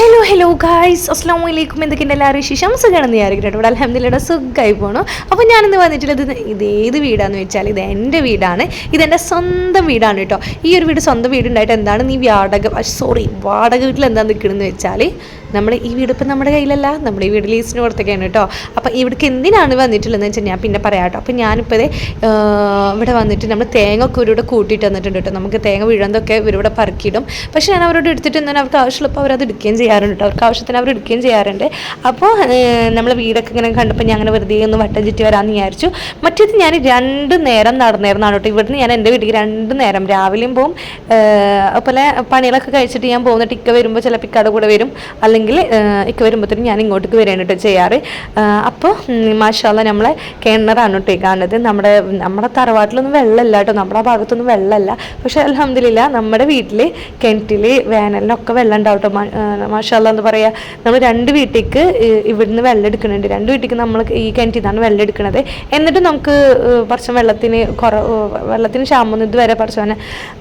Hello hello guys അസ്സാം വലൈക്കും എന്തൊക്കെയുണ്ട് എല്ലാവരും ശിശം സുഖമാണെന്ന് വിചാരിക്കട്ടെ ഇവിടെ അലഹമ്മദില്ലയുടെ സുഖമായി പോകണം അപ്പോൾ ഞാനിന്ന് വന്നിട്ടുള്ളത് ഇത് ഏത് വീടാന്ന് വെച്ചാൽ ഇത് എന്റെ വീടാണ്. ഇതെന്റെ സ്വന്തം വീടാണ് കേട്ടോ. ഈ ഒരു വീട് സ്വന്തം വീടുണ്ടായിട്ട് എന്താണ്? നീ വാടക സോറി വാടക വീട്ടിൽ എന്താ നിൽക്കണമെന്ന് വെച്ചാൽ നമ്മൾ ഈ വീട് ഇപ്പം നമ്മുടെ കയ്യിലല്ല നമ്മൾ ഈ വീട് ലീസിന് കൊടുത്തൊക്കെയാണ് കേട്ടോ അപ്പോൾ ഇവിടേക്ക് എന്തിനാണ് വന്നിട്ടുള്ളതെന്ന് വെച്ചാൽ ഞാൻ പിന്നെ പറയാം കേട്ടോ അപ്പോൾ ഞാനിപ്പോൾ ഇവിടെ വന്നിട്ട് നമ്മൾ തേങ്ങ ഒക്കെ ഇവരോട് കൂട്ടിയിട്ട് വന്നിട്ടുണ്ട് കേട്ടോ നമുക്ക് തേങ്ങ വീഴുന്നതൊക്കെ ഇവരിവിടെ പറക്കിയിടും. പക്ഷേ ഞാൻ അവരോട് എടുത്തിട്ട് എന്താണ് അവർക്ക് ആവശ്യമുള്ളപ്പോൾ അവരത് എടുക്കുകയും ചെയ്യാറുണ്ട് കേട്ടോ അവർക്ക് ആവശ്യത്തിന് അവർ എടുക്കുകയും ചെയ്യാറുണ്ട്. അപ്പോൾ നമ്മൾ വീടൊക്കെ ഇങ്ങനെ കണ്ടപ്പോൾ ഞാൻ അങ്ങനെ വെറുതെ ഒന്ന് വട്ടം ചുറ്റി വരാമെന്ന് വിചാരിച്ചു. മറ്റേത് ഞാൻ രണ്ട് നേരം നടന്നിരുന്നാണ് കേട്ടോ ഇവിടുന്ന് ഞാൻ എന്റെ വീട്ടിൽ രണ്ട് നേരം രാവിലെയും പോവും. അതുപോലെ പണികളൊക്കെ കഴിച്ചിട്ട് ഞാൻ പോകുന്ന ടിക്ക വരുമ്പോൾ ചിലപ്പോൾ ഇക്കയുടെ കൂടെ വരും. അല്ലെങ്കിൽ ഇക്ക വരുമ്പോഴത്തേനും ഞാൻ ഇങ്ങോട്ടേക്ക് വരികയാണ് കേട്ടോ ചെയ്യാറ്. അപ്പോൾ മാഷാല്ല നമ്മളെ കിണറാണ് കേട്ടോ കാണുന്നത്. നമ്മുടെ നമ്മുടെ തറവാട്ടിലൊന്നും വെള്ളമില്ല കേട്ടോ നമ്മുടെ ഭാഗത്തൊന്നും വെള്ളമല്ല. പക്ഷേ അലഹമില്ല നമ്മുടെ വീട്ടിൽ കിണറ്റിൽ വേനലിനൊക്കെ വെള്ളം ഉണ്ടാവും കേട്ടോ മാഷാല്ല എന്ന് പറയുക നമ്മൾ രണ്ട് വീട്ടിലേക്ക് ഇവിടുന്ന് വെള്ളം എടുക്കുന്നുണ്ട്. രണ്ട് വീട്ടിലേക്ക് നമ്മൾ ഈ കിണറ്റിൽ നിന്നാണ് വെള്ളം എടുക്കുന്നത്. എന്നിട്ട് നമുക്ക് കുറച്ച് വെള്ളത്തിന് കുറ വെള്ളത്തിന് ക്ഷാമം ഇതുവരെ കുറച്ച്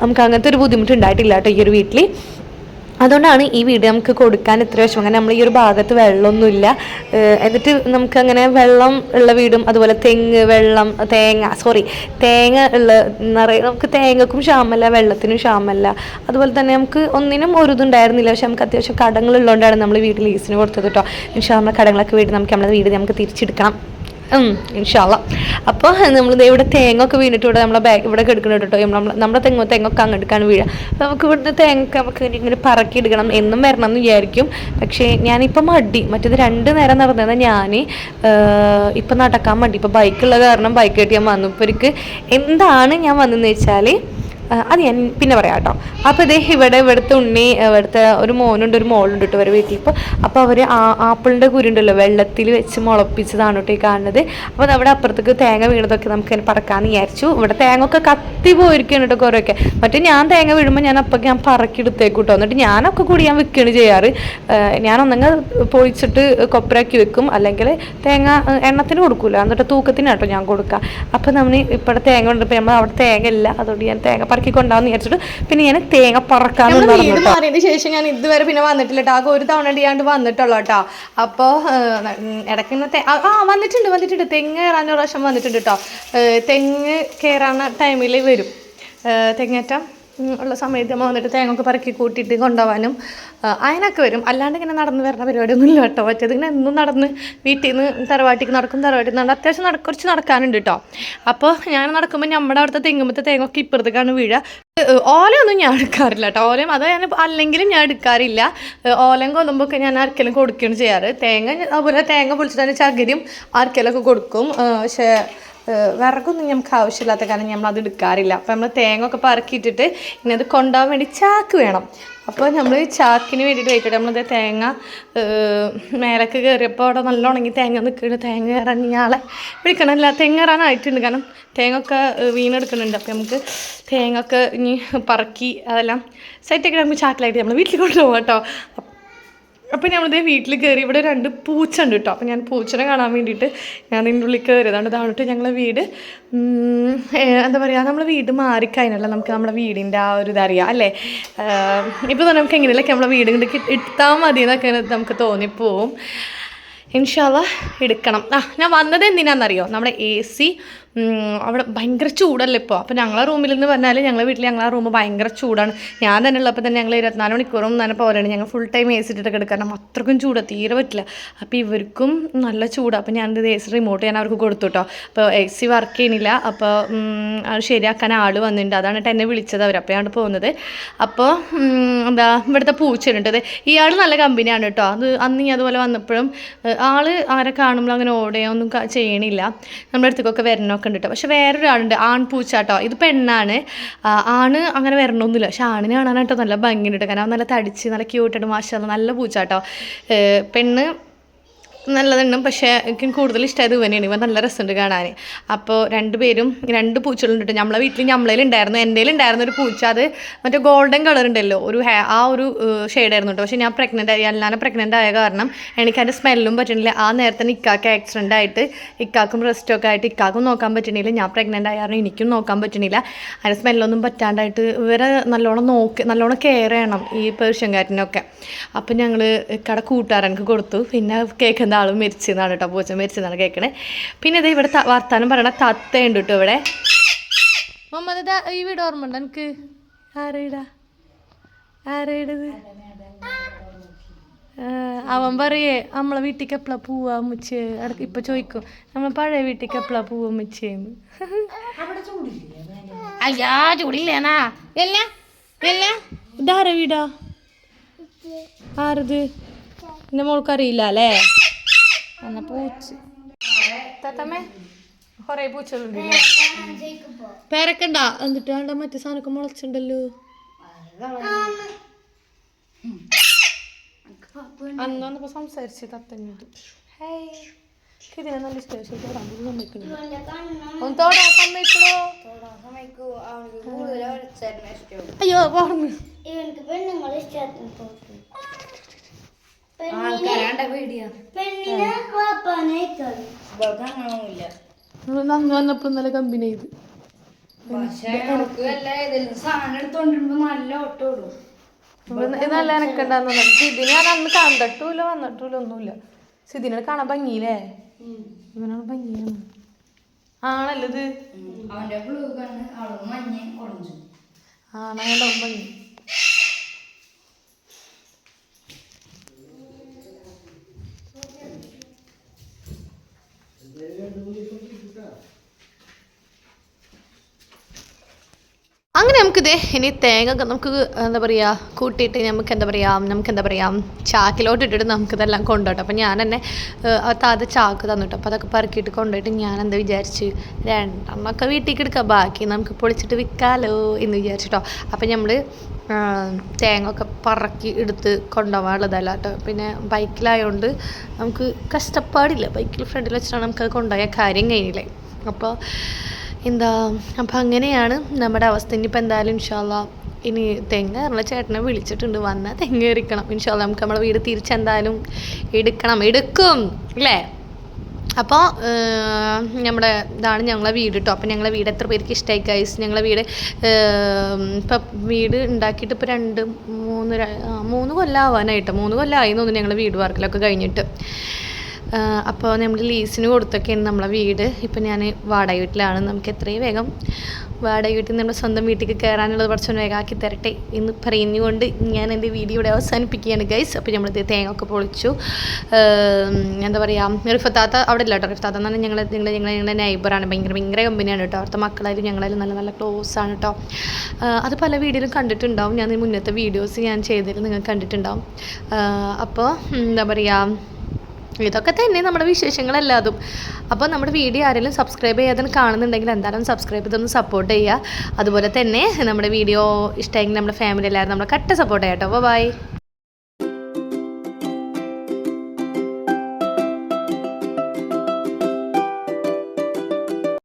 നമുക്ക് അങ്ങനത്തെ ഒരു ബുദ്ധിമുട്ട് ഉണ്ടായിട്ടില്ല കേട്ടോ ഈ ഒരു വീട്ടിൽ അതുകൊണ്ടാണ് ഈ വീട് നമുക്ക് കൊടുക്കാൻ ഇത്ര വിഷമം. കാരണം നമ്മൾ ഈ ഒരു ഭാഗത്ത് വെള്ളമൊന്നുമില്ല. എന്നിട്ട് നമുക്ക് അങ്ങനെ വെള്ളം ഉള്ള വീടും അതുപോലെ തെങ്ങ് വെള്ളം തേങ്ങ സോറി തേങ്ങ ഉള്ള നിറയെ നമുക്ക് തേങ്ങക്കും ക്ഷാമല്ല വെള്ളത്തിനും ക്ഷാമല്ല. അതുപോലെ തന്നെ നമുക്ക് ഒന്നിനും ഒരു ഇതുണ്ടായിരുന്നില്ല പക്ഷെ നമുക്ക് അത്യാവശ്യം കടങ്ങളുള്ളതുകൊണ്ടാണ് നമ്മൾ വീട് ലീസിന് കൊടുത്തത് കേട്ടോ. പക്ഷേ നമ്മളെ കടങ്ങളൊക്കെ വീട് നമുക്ക് നമ്മുടെ വീട് നമുക്ക് തിരിച്ചെടുക്കണം. ഇൻഷാല്ല അപ്പോൾ നമ്മൾ ഇവിടെ തേങ്ങ ഒക്കെ വീണിട്ട് ഇവിടെ നമ്മളെ ബാഗ് ഇവിടെ എടുക്കണം കേട്ടോ നമ്മൾ നമ്മുടെ തെങ്ങ് തെങ്ങൊക്കെ അങ്ങോട്ടാണ് വീഴുക അപ്പോൾ നമുക്ക് ഇവിടുന്ന് തേങ്ങ നമുക്ക് ഇങ്ങനെ പറക്കി എടുക്കണം. എന്നും വരണം എന്ന് വിചാരിക്കും. പക്ഷേ ഞാനിപ്പോൾ മടി. മറ്റേത് രണ്ട് നേരം നടന്നത് ഞാൻ ഇപ്പം നടക്കാൻ മടി. ഇപ്പോൾ ബൈക്കുള്ള കാരണം ബൈക്ക് കെട്ടി ഞാൻ വന്നു. ഇപ്പോൾ എന്താണ് ഞാൻ വന്നതെന്ന് വെച്ചാൽ അത് ഞാൻ പിന്നെ പറയാം കേട്ടോ. അപ്പോൾ ഇതേ ഇവിടെ ഇവിടുത്തെ ഉണ്ണി ഇവിടുത്തെ ഒരു മോനുണ്ട് ഒരു മോളുണ്ട് കേട്ടോ വരെ വീട്ടിൽ. ഇപ്പോൾ അപ്പോൾ അവർ ആപ്പിളിന്റെ കുരുണ്ടല്ലോ വെള്ളത്തിൽ വെച്ച് മുളപ്പിച്ചതാണ് കേട്ടോ ഈ കാണുന്നത്. അപ്പോൾ അവിടെ അപ്പുറത്തേക്ക് തേങ്ങ വീണതൊക്കെ നമുക്ക് പറക്കാമെന്ന് വിചാരിച്ചു. ഇവിടെ തേങ്ങ ഒക്കെ കത്തി പോയിരിക്കുകയാണ് കേട്ടോ കുറേയൊക്കെ. മറ്റേ ഞാൻ തേങ്ങ വീഴുമ്പോൾ ഞാൻ അപ്പോൾ ഞാൻ പറക്കി എടുത്തേക്ക് കേട്ടോ. എന്നിട്ട് ഞാനൊക്കെ കൂടി ഞാൻ വെക്കുകയാണ് ചെയ്യാറ്. ഞാനൊന്നെങ്കിൽ പൊഴിച്ചിട്ട് കൊപ്പരാക്കി വെക്കും. അല്ലെങ്കിൽ തേങ്ങ എണ്ണത്തിന് കൊടുക്കൂല. എന്നിട്ട് തൂക്കത്തിന് കേട്ടോ ഞാൻ കൊടുക്കുക. അപ്പോൾ നമ്മൾ ഇപ്പോഴത്തെ തേങ്ങ ഉണ്ട് ഇപ്പോൾ നമ്മൾ അവിടെ തേങ്ങ ഇല്ല. അതുകൊണ്ട് ഞാൻ തേങ്ങ പറക്കി കൊണ്ടാന്ന് വിചാരിച്ചിട്ട് പിന്നെ ഞാൻ തേങ്ങ പറക്കാന്ന് പറഞ്ഞു മാറിയതിന് ശേഷം ഞാൻ ഇതുവരെ പിന്നെ വന്നിട്ടില്ല കേട്ടോ. ആകെ ഒരു തവണ ഇടിയാണ്ട് വന്നിട്ടുള്ളൂ കേട്ടോ. അപ്പോൾ ഇടയ്ക്ക് ആ വന്നിട്ടുണ്ട് വന്നിട്ടുണ്ട്. തെങ്ങ് കയറാനൊരു പ്രാവശ്യം വന്നിട്ടുണ്ട് കേട്ടോ. തെങ്ങ് കയറാൻ ടൈമിൽ വരും. തെങ്ങേറ്റം ഉള്ള സമയത്ത് നമ്മൾ വന്നിട്ട് തേങ്ങൊക്കെ പറക്കി കൂട്ടിയിട്ട് കൊണ്ടുപോകാനും അതിനൊക്കെ വരും. അല്ലാണ്ട് ഇങ്ങനെ നടന്ന് വരുന്ന പരിപാടിയൊന്നും ഇല്ല കേട്ടോ. മറ്റേത് ഇങ്ങനെ എന്നും നടന്ന് വീട്ടിൽ നിന്ന് തറവാട്ടിക്ക് നടക്കും തറവാട്ടിൽ നിന്ന് അത്യാവശ്യം നട കുറച്ച് നടക്കാനുണ്ട് കേട്ടോ. അപ്പോൾ ഞാൻ നടക്കുമ്പോൾ നമ്മുടെ അവിടുത്തെ തെങ്ങുമ്പത്തെ തേങ്ങൊക്കെ ഇപ്പുറത്തേക്കാണ് വീഴുക ഓലയൊന്നും ഞാൻ എടുക്കാറില്ല കേട്ടോ. ഓലയും അത് ഞാൻ അല്ലെങ്കിലും ഞാൻ എടുക്കാറില്ല. ഓലയും കൊല്ലുമ്പോൾ ഞാൻ ആർക്കെങ്കിലും കൊടുക്കുകയാണ് ചെയ്യാറ്. തേങ്ങ അതുപോലെ തേങ്ങ പൊളിച്ചിട്ട് തന്നെ ചകിരിയും ആർക്കെങ്കിലൊക്കെ കൊടുക്കും. പക്ഷേ വിറകൊന്നും നമുക്ക് ആവശ്യമില്ലാത്ത കാരണം നമ്മൾ അത് എടുക്കാറില്ല. അപ്പോൾ നമ്മൾ തേങ്ങ ഒക്കെ പറക്കിയിട്ടിട്ട് ഇനി അത് കൊണ്ടുപോകാൻ വേണ്ടി ചാക്ക് വേണം. അപ്പോൾ നമ്മൾ ചാക്കിന് വേണ്ടിയിട്ട് വെയിറ്റ് നമ്മളത് തേങ്ങ മേലേക്ക് കയറിയപ്പോൾ അവിടെ നല്ല ഉണങ്ങി തേങ്ങ നിൽക്കുന്നുണ്ട് തേങ്ങ കയറാൻ ഇയാളെ വിളിക്കണമല്ല തേങ്ങ കയറാനായിട്ടുണ്ട് കാരണം തേങ്ങ ഒക്കെ വീണെടുക്കുന്നുണ്ട്. അപ്പോൾ നമുക്ക് തേങ്ങ ഒക്കെ ഇനി പറക്കി അതെല്ലാം സെറ്റൊക്കെ നമുക്ക് ചാക്കിലായിട്ട് നമ്മൾ വീട്ടിൽ കൊണ്ടുപോകാം കേട്ടോ. അപ്പോൾ നമ്മളിതേ വീട്ടിൽ കയറി ഇവിടെ രണ്ട് പൂച്ച ഉണ്ട് കേട്ടോ അപ്പോൾ ഞാൻ പൂച്ചനെ കാണാൻ വേണ്ടിയിട്ട് ഞാൻ ഇതിന്റെ ഉള്ളിൽ കയറിയതാണ് ഇതാണ് ഞങ്ങളെ വീട് എന്താ പറയുക നമ്മളെ വീട് മാറിക്കഴിഞ്ഞല്ലോ. നമുക്ക് നമ്മുടെ വീടിന്റെ ആ ഒരു ഇതറിയാം അല്ലേ? ഇപ്പോൾ തന്നെ നമുക്ക് എങ്ങനെയല്ലേ നമ്മളെ വീട് ഇങ്ങോട്ട് ഇട്ടാൽ മതി എന്നൊക്കെ നമുക്ക് തോന്നിപ്പോവും. ഇൻഷാല്ല എടുക്കണം. ആ ഞാൻ വന്നത് എന്തിനാണെന്നറിയോ നമ്മുടെ എ സി അവിടെ ഭയങ്കര ചൂടല്ലേ ഇപ്പോൾ അപ്പോൾ ഞങ്ങളെ റൂമിൽ നിന്ന് പറഞ്ഞാൽ ഞങ്ങളെ വീട്ടിൽ ഞങ്ങളെ റൂം ഭയങ്കര ചൂടാണ്. ഞാൻ തന്നെ ഉള്ളപ്പോൾ തന്നെ ഞങ്ങൾ ഇരുപത്തിനാല് മണിക്കൂറും തന്നെ പോലെയാണ് ഞങ്ങൾ ഫുൾ ടൈം എ സി ഇട്ടിട്ടൊക്കെ കാരണം അത്രക്കും ചൂടാണ് തീരെ പറ്റില്ല. അപ്പോൾ ഇവർക്കും നല്ല ചൂടാണ് അപ്പോൾ ഞാനിത് എ സി റിമോട്ട് ഞാൻ അവർക്ക് കൊടുത്തു കേട്ടോ അപ്പോൾ എ സി വർക്ക് ചെയ്യണില്ല അപ്പോൾ അത് ശരിയാക്കാൻ ആൾ വന്നിട്ടുണ്ട് അതാണ് എന്നെ വിളിച്ചത് അവർ അപ്പോൾ ഞാൻ പോകുന്നത് അപ്പോൾ എന്താ ഇവിടുത്തെ പൂച്ചയുണ്ട് ഇയാൾ നല്ല കമ്പനിയാണ് കേട്ടോ അത് അന്ന് ഈ അതുപോലെ വന്നപ്പോഴും ആൾ ആരെ കാണുമ്പോൾ അങ്ങനെ ഓടുകയോ ഒന്നും ചെയ്യണില്ല. നമ്മുടെ അടുത്തേക്കൊക്കെ വരണമൊക്കെ ഉണ്ട് കേട്ടോ പക്ഷെ വേറൊരാളുണ്ട് ആൺപൂച്ച കേട്ടോ ഇത് പെണ്ണാണ്. ആണ് അങ്ങനെ വരണമൊന്നുമില്ല പക്ഷെ ആണിനെ കാണാനായിട്ടോ നല്ല ഭംഗിയുണ്ട് കേട്ടോ. കാരണം നല്ല തടിച്ച് നല്ല ക്യൂട്ടായിട്ട് മാഷാ നല്ല പൂച്ച കേട്ടോ പെണ്ണ് നല്ലതുണ്ട് പക്ഷേ എനിക്ക് കൂടുതൽ ഇഷ്ടമായത് ഇവനെയാണ്. ഇവൻ നല്ല രസമുണ്ട് കാണാൻ. അപ്പോൾ രണ്ടുപേരും രണ്ട് പൂച്ചകളുണ്ട് നമ്മളെ വീട്ടിൽ ഞമ്മളേലുണ്ടായിരുന്നു എന്റെ ഉണ്ടായിരുന്ന ഒരു പൂച്ച. അത് മറ്റേ ഗോൾഡൻ കളർ ഉണ്ടല്ലോ. ഒരു ഹേ ആ ഒരു ഷെയ്ഡായിരുന്നു കേട്ടോ പക്ഷേ ഞാൻ പ്രഗ്നന്റ് ആയി അല്ലാതെ പ്രഗ്നന്റ് ആയ കാരണം എനിക്ക് അതിന്റെ സ്മെല്ലും പറ്റണില്ല. ആ നേരത്തെ ഇക്കാക്ക് ആക്സിഡന്റ് ആയിട്ട് ഇക്കാക്കും റെസ്റ്റൊക്കെ ആയിട്ട് ഇക്കാക്കും നോക്കാൻ പറ്റണില്ല. ഞാൻ പ്രഗ്നന്റ് ആയ കാരണം എനിക്കും നോക്കാൻ പറ്റണില്ല. അതിന്റെ സ്മെല്ലൊന്നും പറ്റാണ്ടായിട്ട് ഇവരെ നല്ലോണം നോക്ക് നല്ലോണം കെയർ ചെയ്യണം ഈ പേർഷ്യൻ കാറ്റിനൊക്കെ അപ്പം ഞങ്ങൾ കട കൂട്ടുകാരനക്ക് കൊടുത്തു. പിന്നെ കേൾക്കുന്ന ആളും മരിച്ചെന്നാണ് കേട്ടോ പൂച്ച മരിച്ചെന്നാണ് കേൾക്കണേ പിന്നെ ഇത് ഇവിടെ വാർത്താനം പറയണ തത്തയുണ്ട് കേട്ടോ ഇവിടെ. മുഹമ്മദ് ഈ വീട് ഓർമ്മ ഉണ്ടോ എനിക്ക് ആരേടാ? ആരേടത്? അവൻ പറയേ നമ്മളെ വീട്ടിലേക്ക് എപ്പോഴാ പോവാ മുച്ച് ഇപ്പൊ ചോദിക്കും നമ്മളെ പഴയ വീട്ടിലേക്ക് എപ്പോഴാ പോവാ മുച്ചേന്ന് അയ്യാ ചൂടില്ലേനാ എല്ല എല്ല ഇതാര വീടാ? ആരത്? എന്റെ മോൾക്ക് അറിയില്ല അല്ലേ എന്നാ പൂച്ച തത്തമ്മേ കൊറേ പൂച്ചകളുണ്ട് പേരക്കണ്ട എന്നിട്ട് വേണ്ട മറ്റേ സാധനമൊക്കെ മുളച്ചുണ്ടല്ലോ. അന്ന് വന്നപ്പോ സംസാരിച്ച് തത്തഞ്ഞത് ഇതിനെ നല്ല ഇഷ്ടമായി. ശരി തൊടാൻ പോലും സമ്മതിക്കണില്ല ഒന്ന് തൊടാൻ സമ്മതിക്കണോ? അയ്യോ പറഞ്ഞു ഇവനക്ക് വന്നപ്പോ ഇന്നലെ കമ്പനി ചെയ്ത്. നല്ല എനക്കുണ്ടാന്ന് സിദിനെ ഞാൻ അന്ന് കണ്ടിട്ടില്ല വന്നിട്ടില്ല ഒന്നുമില്ല. സിദിനെ കാണാൻ ഭംഗിയില്ലേ? ഇവനാണ് ഭംഗിയാണ്. ആണല്ലോ ഇത്? അവന്റെ ബ്ലൂ കണ്ണ് അവൾ മഞ്ഞ ഓറഞ്ച് ആണാണ്ടാവും ഭംഗി അങ്ങനെ നമുക്കിത് ഇനി തേങ്ങ നമുക്ക് എന്താ പറയുക കൂട്ടിയിട്ട് നമുക്ക് എന്താ പറയുക നമുക്ക് എന്താ പറയുക ചാക്കിലോട്ട് ഇട്ടിട്ട് നമുക്കിതെല്ലാം കൊണ്ടുപോട്ടെ. അപ്പം ഞാൻ തന്നെ താത ചാക്ക് തന്നിട്ടു. അപ്പോൾ അതൊക്കെ പറക്കിയിട്ട് കൊണ്ടുപോയിട്ട് ഞാൻ എന്താ വിചാരിച്ച് രണ്ടെണ്ണമൊക്കെ വീട്ടിലേക്ക് എടുക്കാം. ബാക്കി നമുക്ക് പൊളിച്ചിട്ട് വിൽക്കാലോ എന്ന് വിചാരിച്ചിട്ടോ. അപ്പം നമ്മൾ തേങ്ങ ഒക്കെ പറക്കി എടുത്ത് കൊണ്ടുപോകാനുള്ളതല്ല കേട്ടോ പിന്നെ ബൈക്കിലായതുകൊണ്ട് നമുക്ക് കഷ്ടപ്പാടില്ല. ബൈക്കിൽ ഫ്രണ്ടിൽ വെച്ചിട്ടാണ് നമുക്കത് കൊണ്ടുപോയ കാര്യം കഴിഞ്ഞില്ലേ. അപ്പോൾ എന്താ അപ്പം അങ്ങനെയാണ് നമ്മുടെ അവസ്ഥ. ഇനിയിപ്പോൾ എന്തായാലും ഇൻഷാല്ല ഇനി തെങ്ങ് ഉള്ള ചേട്ടനെ വിളിച്ചിട്ടുണ്ട്. വന്നാൽ തെങ്ങ് എറിക്കണം. ഇൻഷാല്ല നമുക്ക് നമ്മളെ വീട് തിരിച്ചെന്തായാലും എടുക്കണം. എടുക്കും. അല്ലേ അപ്പോൾ നമ്മുടെ ഇതാണ് ഞങ്ങളെ വീട് കേട്ടോ അപ്പോൾ ഞങ്ങളെ വീട് എത്ര പേർക്ക് ഇഷ്ടമായി ഗൈസ് ഞങ്ങളെ വീട് ഇപ്പം വീട് ഉണ്ടാക്കിയിട്ട് ഇപ്പോൾ രണ്ട് മൂന്ന് മൂന്ന് കൊല്ലം ആവാനായിട്ട് മൂന്ന് കൊല്ലം ആയി തോന്നുന്നു ഞങ്ങളെ വീട് വർക്കിലൊക്കെ കഴിഞ്ഞിട്ട്. അപ്പോൾ നമ്മൾ ലീസിന് കൊടുത്തൊക്കെയാണ് നമ്മളെ വീട്. ഇപ്പം ഞാൻ വാടക വീട്ടിലാണ്. നമുക്ക് എത്രയും വേഗം വാടക വീട്ടിൽ നിന്ന് നമ്മുടെ സ്വന്തം വീട്ടിലേക്ക് കയറാനുള്ളത് കുറച്ച് ആക്കി തരട്ടെ എന്ന് പറഞ്ഞുകൊണ്ട് ഞാൻ എന്റെ വീഡിയോ ഇവിടെ അവസാനിപ്പിക്കുകയാണ് ഗൈസ് അപ്പോൾ നമ്മളിത് തേങ്ങ ഒക്കെ പൊളിച്ചു. എന്താ പറയുക റിഫത്താത്ത അവിടെ ഇല്ല കേട്ടോ. റിഫത്താത്ത എന്ന് പറഞ്ഞാൽ ഞങ്ങൾ ഞങ്ങൾ ഞങ്ങൾ ഞങ്ങളുടെ നൈബറാണ് ഭയങ്കര ഭയങ്കര കമ്പനിയാണ് കേട്ടോ. അവിടുത്തെ മക്കളായാലും ഞങ്ങളായാലും നല്ല നല്ല ക്ലോസ് ആണ് കേട്ടോ. അത് പല വീഡിയോയിലും കണ്ടിട്ടുണ്ടാവും. ഞാൻ മുന്നത്തെ വീഡിയോസ് ഞാൻ ചെയ്തതിൽ നിങ്ങൾ കണ്ടിട്ടുണ്ടാവും. അപ്പോൾ എന്താ പറയുക ഇതൊക്കെ തന്നെ നമ്മുടെ വിശേഷങ്ങളല്ലാതും അപ്പോൾ നമ്മുടെ വീഡിയോ ആരെങ്കിലും സബ്സ്ക്രൈബ് ചെയ്യാതെ കാണുന്നുണ്ടെങ്കിൽ എന്തായാലും സബ്സ്ക്രൈബ് ചെയ്തൊന്ന് സപ്പോർട്ട് ചെയ്യുക. അതുപോലെ തന്നെ നമ്മുടെ വീഡിയോ ഇഷ്ടമെങ്കിൽ നമ്മുടെ ഫാമിലി എല്ലാവരും നമ്മളെ കട്ട സപ്പോർട്ട് ചെയ്യാം കേട്ടോ ബൈ